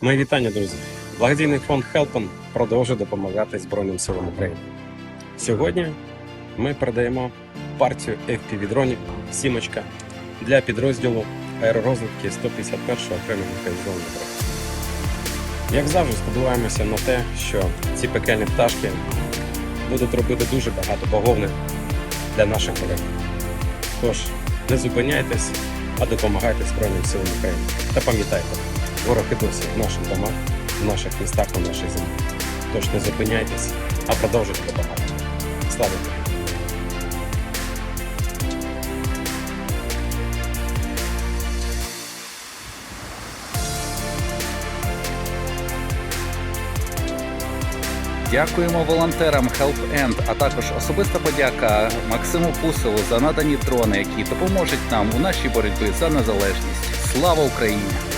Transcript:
Мої вітання, друзі. Благодійний фонд Хелпен продовжує допомагати Збройним силам України. Сьогодні ми передаємо партію FPV-дронів «Сімочка» для підрозділу аеророзвідки 151-го окремого механізованого. Як завжди, сподіваємося на те, що ці пекельні пташки будуть робити дуже багато бавовни для наших колег. Тож не зупиняйтесь, а допомагайте Збройним силам України. Та пам'ятайте, ворог і досі в наших домах, в наших містах, на нашій землі. Тож не зупиняйтесь, а продовжуйте допомагати. Слава Україні! Дякуємо волонтерам Help End, а також особиста подяка Максиму Пусову за надані дрони, які допоможуть нам у нашій боротьбі за незалежність. Слава Україні!